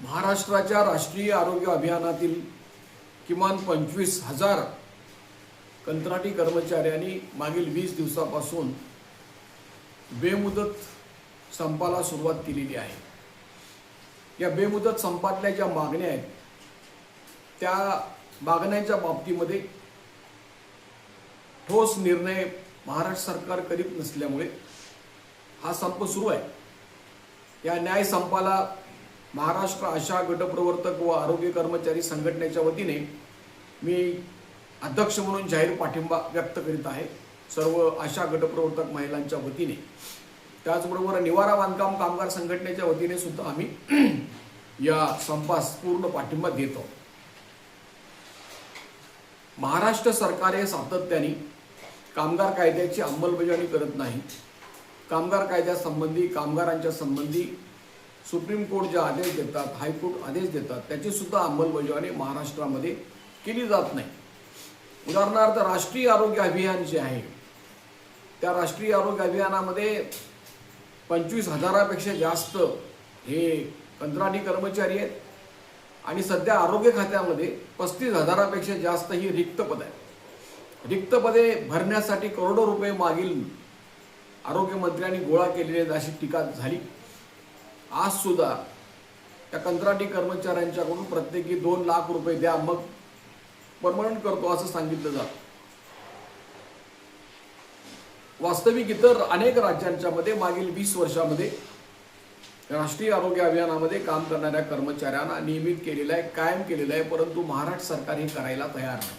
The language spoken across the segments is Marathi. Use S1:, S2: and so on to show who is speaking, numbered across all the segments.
S1: महाराष्ट्राच्या राष्ट्रीय आरोग्य अभियानातील किमान पंचवीस हजार कंत्राटी कर्मचाऱ्यांनी मागील वीस दिवसापासून बेमुदत संपाला सुरुवात केलेली आहे. या बेमुदत संपातल्या ज्या मागण्या आहेत त्या मागण्यांच्या बाबतीमध्ये ठोस निर्णय महाराष्ट्र सरकार करीत नसल्यामुळे हा संप सुरू आहे. या न्याय संपाला महाराष्ट्र आशा गटप्रवर्तक व आरोग्य कर्मचारी संघटनेच्या वतीने मी अध्यक्ष म्हणून जाहीर पाठिंबा व्यक्त करीत आहे. सर्व आशा गटप्रवर्तक महिलांच्या वतीने. त्याचबरोबर निवारा बांधकाम कामगार संघटनेच्या वतीने सुद्धा आम्ही या संपास पूर्ण पाठिंबा देतो महाराष्ट्र सरकार हे सातत्याने कामगार कायद्याची अंमलबजावणी करत नाही. कामगार कायद्यासंबंधी कामगारांच्या संबंधी सुप्रीम कोर्ट जे आदेश देतात हायकोर्ट आदेश देतात त्याची सुद्धा अंमलबजावणी महाराष्ट्रामध्ये केली जात नाही. उदाहरणार्थ राष्ट्रीय आरोग्य अभियान जे आहे त्या राष्ट्रीय आरोग्य अभियानामध्ये पंचवीस हजारापेक्षा जास्त हे कंत्राटी कर्मचारी आहेत आणि सध्या आरोग्य खात्यामध्ये पस्तीस हजारापेक्षा जास्त ही रिक्त पद आहे रिक्त पदे भरण्यासाठी करोडो रुपये मागील आरोग्यमंत्र्यांनी गोळा केलेली अशी टीका झाली. आज सुद्धा त्या कंत्राटी कर्मचाऱ्यांच्याकडून प्रत्येकी दोन लाख रुपये द्या मग परमनंट करतो असं सांगितलं जातं. वास्तविक इतर अनेक राज्यांच्या मध्ये मागील वीस वर्षामध्ये राष्ट्रीय आरोग्य अभियानामध्ये काम करणाऱ्या कर्मचाऱ्यांना नियमित केलेलं आहे कायम केलेलं आहे परंतु महाराष्ट्र सरकार हे करायला तयार नाही.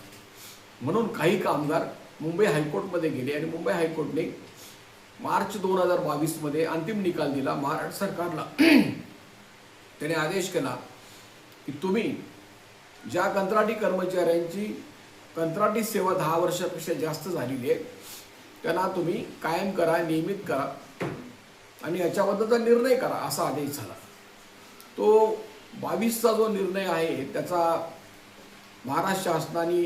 S1: म्हणून काही कामगार मुंबई हायकोर्टमध्ये गेले आणि मुंबई हायकोर्टने मार्च दोन हजार बावीसमध्ये अंतिम निकाल दिला महाराष्ट्र सरकारला. त्याने आदेश केला की तुम्ही ज्या कंत्राटी कर्मचाऱ्यांची कंत्राटी सेवा दहा वर्षापेक्षा जास्त झालेली आहे त्यांना तुम्ही कायम करा नियमित करा आणि याच्याबद्दलचा निर्णय करा असा आदेश झाला. तो बावीसचा जो निर्णय आहे त्याचा महाराष्ट्र शासनाने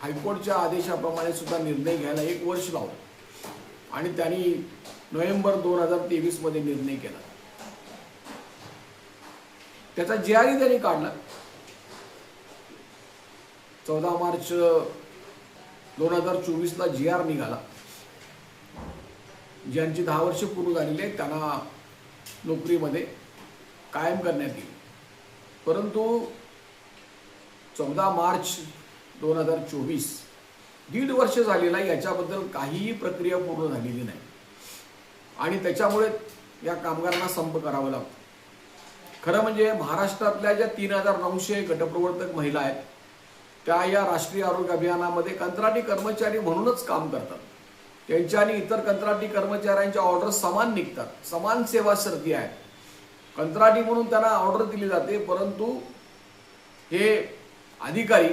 S1: हायकोर्टच्या आदेशाप्रमाणे सुद्धा निर्णय घ्यायला एक वर्ष लावलं. आणि त्यांनी नोव्हेंबर दोन हजार तेवीसमध्ये निर्णय केला. त्याचा जे आरही त्यांनी काढला. चौदा मार्च दोन हजार चोवीसला जी आर निघाला. ज्यांची दहा वर्ष पूर्ण झालेली आहेत त्यांना नोकरीमध्ये कायम करण्यात येईल. परंतु चौदा मार्च दोन हजार चोवीस दीड वर्ष झालेला याच्याबद्दल काहीही प्रक्रिया पूर्ण झालेली नाही. आणि त्याच्यामुळे या कामगारांना संप करावा लागतो. खरं म्हणजे महाराष्ट्रातल्या ज्या तीन हजार नऊशे गटप्रवर्तक महिला आहेत त्या या राष्ट्रीय आरोग्य अभियानामध्ये कंत्राटी कर्मचारी म्हणूनच काम करतात. त्यांच्या आणि इतर कंत्राटी कर्मचाऱ्यांच्या ऑर्डर समान निघतात समान सेवा सर्दी आहे. कंत्राटी म्हणून त्यांना ऑर्डर दिली जाते परंतु हे अधिकारी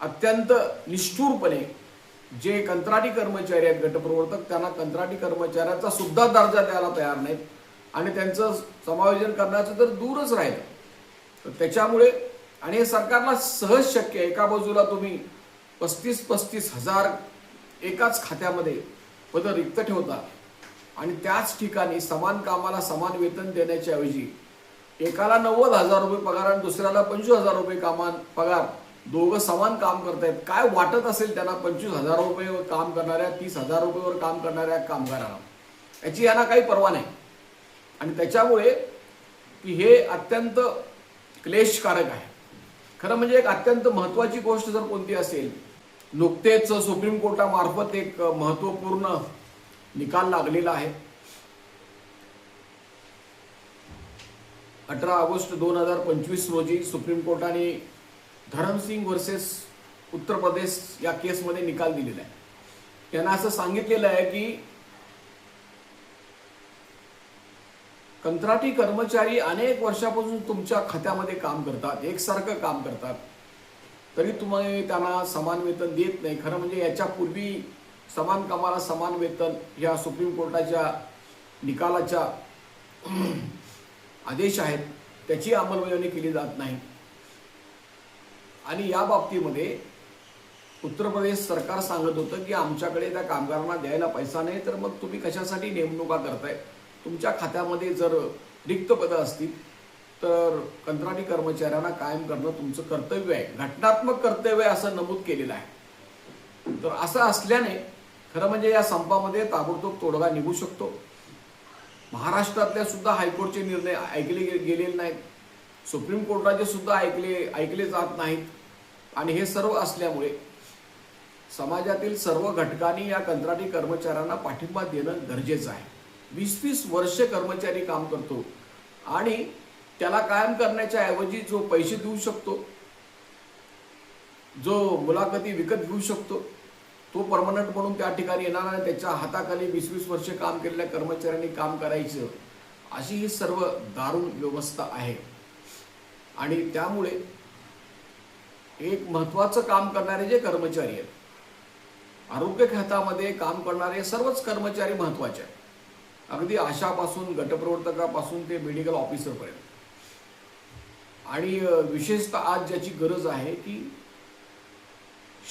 S1: अत्यंत निष्ठूरपणे जे कंत्राटी कर्मचारी आहेत गटप्रवर्तक त्यांना कंत्राटी कर्मचाऱ्याचा सुद्धा दर्जा द्यायला तयार नाहीत आणि त्यांचं समायोजन करण्याचं तर दूरच राहिलं. तर त्याच्यामुळे आणि हे सरकारला सहज शक्य आहे. एका बाजूला तुम्ही पस्तीस पस्तीस हजार एकाच खात्यामध्ये पदं रिक्त ठेवता आणि त्याच ठिकाणी समान कामाला समान वेतन देण्याच्या ऐवजी एकाला नव्वद हजार रुपये पगार आणि दुसऱ्याला पंचवीस हजार रुपये कामान पगार दोघं समान काम करतायत. काय वाटत असेल त्यांना पंचवीस हजार रुपये काम करणाऱ्या तीस हजार रुपयेवर काम करणाऱ्या कामगारांना? याची यांना काही पर्वा नाही. आणि त्याच्यामुळे की हे अत्यंत क्लेशकारक आहे. खरं म्हणजे एक अत्यंत महत्वाची गोष्ट जर कोणती असेल नुकतेच सुप्रीम कोर्टामार्फत एक महत्त्वपूर्ण निकाल लागलेला आहे. अठरा ऑगस्ट दोन हजार पंचवीस रोजी सुप्रीम कोर्टाने धरमसिंग वर्सेस उत्तर प्रदेश या केसमध्ये निकाल दिलेला आहे. त्यांना असं सांगितलेलं आहे की कंत्राटी कर्मचारी अनेक वर्षापासून तुमच्या खात्यामध्ये काम करतात एकसारखं काम करतात. तरी तुम्ही त्यांना समान वेतन देत नाही. खरं म्हणजे याच्यापूर्वी समान कामाला समान वेतन ह्या सुप्रीम कोर्टाच्या निकालाच्या आदेश आहेत. त्याची अंमलबजावणी केली जात नाही. आणि या बाबतीमध्ये उत्तर प्रदेश सरकार सांगत होतं की आमच्याकडे त्या कामगारांना द्यायला पैसा नाही तर मग तुम्ही कशासाठी नेमणुका करताय? तुमच्या खात्यामध्ये जर रिक्त पदं असतील तर कंत्राटी कर्मचाऱ्यांना कायम करणं तुमचं कर्तव्य आहे. घटनात्मक कर्तव्य आहे असं नमूद केलेलं आहे. तर असं असल्याने खरं म्हणजे या संपामध्ये ताबडतोब तोडगा निघू शकतो. महाराष्ट्रातल्या सुद्धा हायकोर्टचे निर्णय ऐकले गे- गेलेले नाहीत. सुप्रीम कोर्टाचे सुद्धा ऐकले ऐकले जात नाहीत. आणि हे सर्व असल्यामुळे समाजातील सर्व घटकांनी या कंत्राटी कर्मचाऱ्यांना पाठिंबा देणं गरजेचं आहे. वीस वीस वर्ष कर्मचारी काम करतो आणि त्याला कायम करण्याच्या ऐवजी जो पैसे देऊ शकतो जो मुलाखती विकत घेऊ शकतो तो परमनंट म्हणून त्या ठिकाणी येणार आणि त्याच्या हाताखाली वीस वीस वर्ष काम केलेल्या कर्मचाऱ्यांनी काम करायचं अशी ही सर्व दारुण व्यवस्था आहे. आणि त्यामुळे एक महत्त्वाचं काम करणारे जे कर्मचारी आहेत आरोग्य खात्यामध्ये काम करणारे सर्वच कर्मचारी महत्त्वाचे आहेत. अगदी आशापासून गटप्रवर्तकापासून ते मेडिकल ऑफिसरपर्यंत आणि विशेषतः आज ज्याची गरज आहे की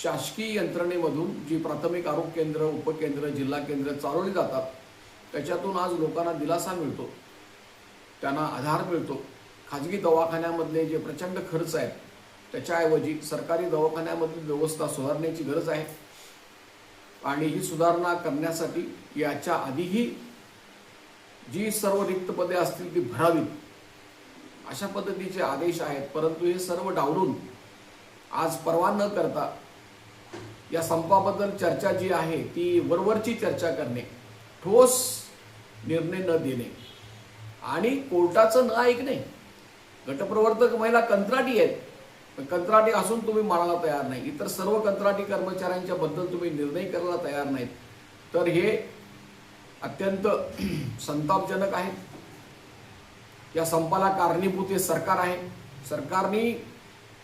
S1: शासकीय यंत्रणेमधून जी प्राथमिक आरोग्य केंद्र उपकेंद्र जिल्हा केंद्र चालवली जातात त्याच्यातून आज लोकांना दिलासा मिळतो. त्यांना आधार मिळतो. खाजगी दवाखान्यामधले जे प्रचंड खर्च आहेत त्याच्याऐवजी सरकारी दवाखान्यामधील व्यवस्था सुधारण्याची गरज आहे. आणि ही सुधारणा करण्यासाठी याच्या आधीही जी सर्व रिक्त पदे असतील ती भरावीत. अशा पद्धतीचे आदेश आहेत परंतु हे सर्व डावलून आज परवा न करता या संपाबद्दल चर्चा जी आहे ती वरवरची चर्चा करणे ठोस निर्णय न देणे आणि कोर्टाचं न ऐकणे गटप्रवर्तक महिला कंत्राटी आहेत. कंत्राटी असून तुम्ही मानायला तयार नाही. इतर सर्व कंत्राटी कर्मचाऱ्यांच्या बद्दल तुम्ही निर्णय करायला तयार नाहीत. तर हे अत्यंत संतापजनक आहे. या संपाला कारणीभूत हे सरकार आहे. सरकारने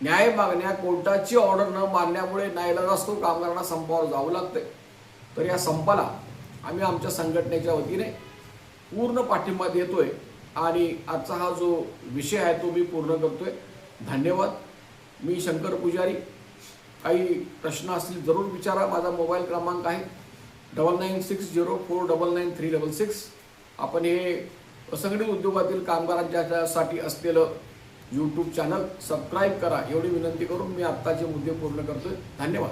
S1: न्याय मागण्या कोर्टाची ऑर्डर न मानण्यामुळे असतो कामगारांना संपावर जावं लागतंय. तर या संपाला आम्ही आमच्या संघटनेच्या वतीने पूर्ण पाठिंबा देतोय. आणि आजचा हा जो विषय आहे तो मी पूर्ण करतोय. धन्यवाद. मी शंकर पुजारी. काही प्रश्न असतील जरूर विचारा. माझा मोबाईल क्रमांक आहे double nine six zero four double nine three double six. आपण हे असंघटित उद्योगातील कामगारांच्यासाठी असलेलं यूट्यूब चॅनल सबस्क्राईब करा. एवढी विनंती करून मी आत्ताचे मुद्दे पूर्ण करतोय. धन्यवाद.